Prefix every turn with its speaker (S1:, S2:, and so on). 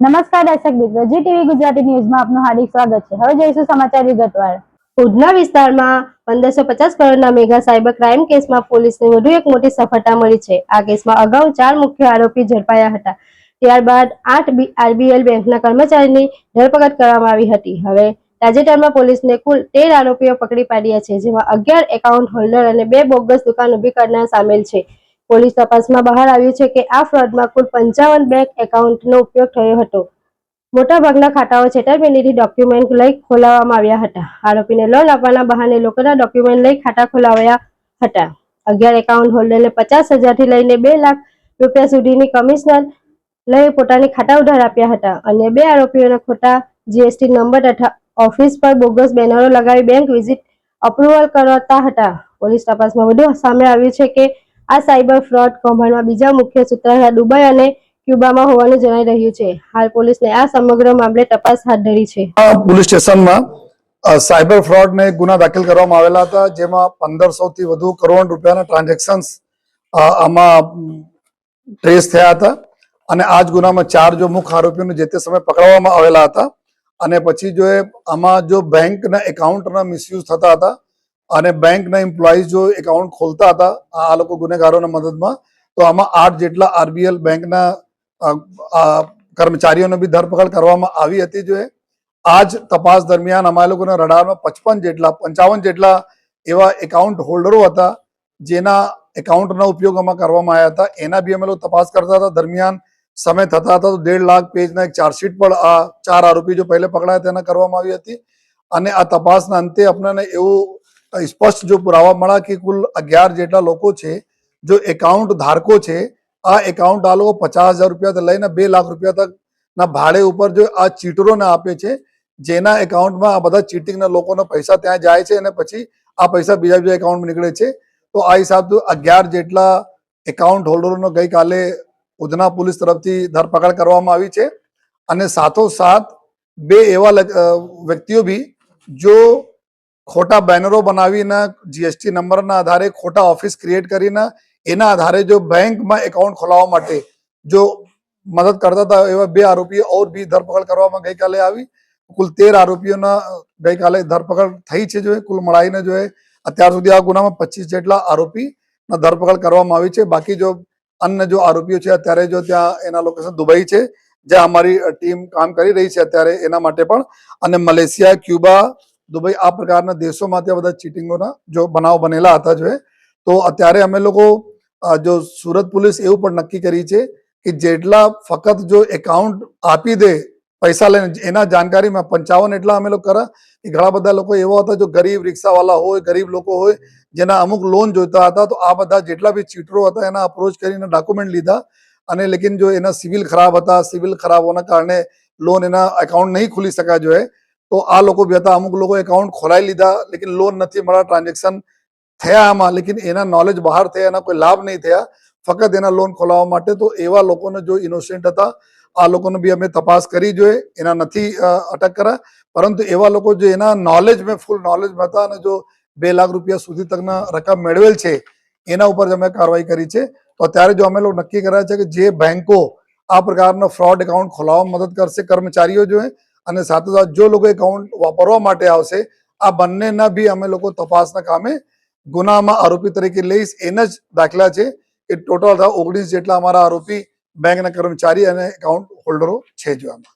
S1: નમસ્કાર દર્શક મિત્રો, જી ટીવી ગુજરાતી ન્યૂઝમાં આપનું હાર્દિક સ્વાગત છે. હવે જોઈશું સમાચાર વિગતવાર.
S2: ઉધના વિસ્તારમાં પંદરસો પચાસ કરોડના મેગા સાયબર ક્રાઇમ કેસમાં પોલીસને વધુ એક મોટી સફળતા મળી છે. આ કેસમાં અગાઉ ચાર મુખ્ય આરોપી ઝડપાયા હતા. ત્યારબાદ આઠ આરબીએલ બેંકના કર્મચારીની ધરપકડ કરવામાં આવી હતી. હવે તાજેતરમાં પોલીસને કુલ તેર આરોપીઓ પકડી પાડ્યા છે, જેમાં અગિયાર એકાઉન્ટ હોલ્ડર અને બે બોગસ દુકાન ઊભી કરનાર સામેલ છે. પોલીસ તપાસમાં બહાર આવ્યું છે કે આ ફ્રોડમાં કુલ પંચાવન બેંક એકાઉન્ટનો ઉપયોગ થયો હતો. મોટાભાગના ખાતાઓ છેતરપિંડીથી ડોક્યુમેન્ટ લઈ ખોલાવવામાં આવ્યા હતા. આરોપીને લોન આપવાના બહાને લોકોના ડોક્યુમેન્ટ લઈ ખાતા ખોલાવ્યા હતા. અગિયાર એકાઉન્ટ હોલ્ડરને પચાસ હજારથી લઈને બે લાખ રૂપિયા સુધીની કમિશનર લઈ પોતાની ખાતા ઉધાર આપ્યા હતા. અને બે આરોપીઓના ખોટા જીએસટી નંબર તથા ઓફિસ પર બોગસ બેનરો લગાવી બેંક વિઝિટ અપ્રુવલ કરાવતા હતા. પોલીસ તપાસમાં વધુ સામે આવ્યું છે કે આ સાયબર ફ્રોડ કૌભાંડમાં બીજા મુખ્ય સૂત્રધાર દુબઈ અને ક્યુબામાં હોવાનું જણાઈ રહ્યું છે. હાલ પોલીસને આ સમગ્ર મામલે તપાસ હાથ ધરી છે.
S3: પોલીસ સ્ટેશનમાં સાયબર ફ્રોડને ગુના દાખલ કરવામાં આવેલા હતા, જેમાં પંદરસો થી વધુ કરોડ રૂપિયાના ટ્રાન્ઝેક્શન્સ આમાં ટ્રેસ થયા હતા અને આ જ ગુનામાં ચાર જો મુખ્ય આરોપીઓને જે તે સમયે પકડવામાં આવેલા હતા અને પછી જો આમાં જો બેંકના એકાઉન્ટના મિસયુઝ થતા હતા અને બેંકના એમ્પ્લોઈઝ જો એકાઉન્ટ ખોલતા હતા, આ લોકો ગુનેગારોના મદદમાં, તો આમાં આઠ જેટલા આરબીએલ બેંકના કર્મચારીઓને બી ધરપકડ કરવામાં આવી હતી જો જ તપાસ દરમિયાન અમારા લોકોના રડારમાં પચપન જેટલા, પંચાવન જેટલા એવા એકાઉન્ટ હોલ્ડરો હતા, જેના એકાઉન્ટનો ઉપયોગ આમાં કરવામાં આવ્યા હતા. એના બી અમે લોકો તપાસ કરતા હતા. દરમિયાન સમય થતા હતા તો દેડ લાખ પેજના એક ચાર્જશીટ પણ આ ચાર આરોપી જો પહેલે પકડાયા તેના કરવામાં આવી હતી. અને આ તપાસના અંતે આપણને એવું સ્પષ્ટ જો પુરાવા મળ્યા કે કુલ અગિયાર જેટલા લોકો છે, જો એકાઉન્ટ ધારકો છે, આ એકાઉન્ટ આ લોકો પચાસ હજાર રૂપિયાથી લઈને બે લાખ રૂપિયા તક ના ભાડે ઉપર જો આ ચીટરોને આપે છે, જેના એકાઉન્ટમાં આ બધા ચીટિંગના લોકોના પૈસા ત્યાં જાય છે અને પછી આ પૈસા બીજા બીજા એકાઉન્ટમાં નીકળે છે, તો આ હિસાબથી અગિયાર જેટલા એકાઉન્ટ હોલ્ડરોનો ગઈકાલે ઉધના પોલીસ તરફથી ધરપકડ કરવામાં આવી છે. અને સાથોસાથ બે એવા વ્યક્તિઓ બી જો ખોટા બેનરો બનાવીને જીએસટી નંબરના આધારે ખોટા ઓફિસ ક્રિએટ કરીને એના આધારે જો બેંકમાં એકાઉન્ટ ખોલાવવા માટે જો મદદ કરતા હતા એવા બે આરોપીઓ ઓર બી ધરપકડ કરવામાં ગઈકાલે આવી. કુલ તેર આરોપીઓના ગઈકાલે ધરપકડ થઈ છે જો કુલ મળાઈને જો એ, અત્યાર સુધી આ ગુનામાં પચીસ જેટલા આરોપીના ધરપકડ કરવામાં આવી છે. બાકી જો અન્ય જો આરોપીઓ છે, અત્યારે જો ત્યાં એના લોકેશન દુબઈ છે, જ્યાં અમારી ટીમ કામ કરી રહી છે અત્યારે એના માટે પણ. અને મલેશિયા, ક્યુબા દુબઈ આ પ્રકારના દેશોમાંથી આ બધા ચીટિંગોના જો બનાવ બનેલા હતા જો તો અત્યારે અમે લોકો જો સુરત પોલીસ એવું પણ નક્કી કરી છે કે જેટલા ફક્ત જો એકાઉન્ટ આપી દે પૈસા લઈને, એના જાણકારીમાં પંચાવન એટલા અમે લોકો કરા કે ઘણા બધા લોકો એવા હતા જો ગરીબ રિક્ષાવાળા હોય, ગરીબ લોકો હોય, જેના અમુક લોન જોઈતા હતા, તો આ બધા જેટલા બી ચીટરો હતા એના અપ્રોચ કરીને ડોક્યુમેન્ટ લીધા અને લેકિન જો એના સિવિલ ખરાબ હતા સિવિલ ખરાબ હોવાના કારણે લોન એના એકાઉન્ટ નહીં ખુલી શકા જોઈએ તો આ લોકો બે હતા અમુક લોકો એકાઉન્ટ ખોલાવી લીધા, લેકિન લોન નથી મળ્યા ટ્રાન્ઝેક્શન થયા આમાં, લેકિન એના નોલેજ બહાર થયા, એના કોઈ લાભ નહીં થયા. ફક્ત એના લોન ખોલાવવા માટે તો એવા લોકોને જો ઇનોસેન્ટ હતા, આ લોકોને બી અમે તપાસ કરી જોઈએ, એના નથી અટક કરા પરંતુ એવા લોકો જે એના નોલેજ મેં ફૂલ નોલેજ હતા અને જો બે લાખ રૂપિયા સુધી તકના રકમ મેળવેલ છે, એના ઉપર જ અમે કાર્યવાહી કરી છે. તો અત્યારે જો અમે લોકો નક્કી કર્યા છે કે જે બેંકો આ પ્રકારના ફ્રોડ એકાઉન્ટ ખોલાવવામાં મદદ કરશે, કર્મચારીઓ જોઈએ અને સાથે સાથે જો લોકો એકાઉન્ટ વાપરવા માટે આવશે, આ બંનેના બી અમે લોકો તપાસના કામે ગુનામાં આરોપી તરીકે લઈશ. એના જ દાખલા છે કે ટોટલ ઓગણીસ જેટલા અમારા આરોપી બેંકના કર્મચારી અને એકાઉન્ટ હોલ્ડરો છે જો આમાં.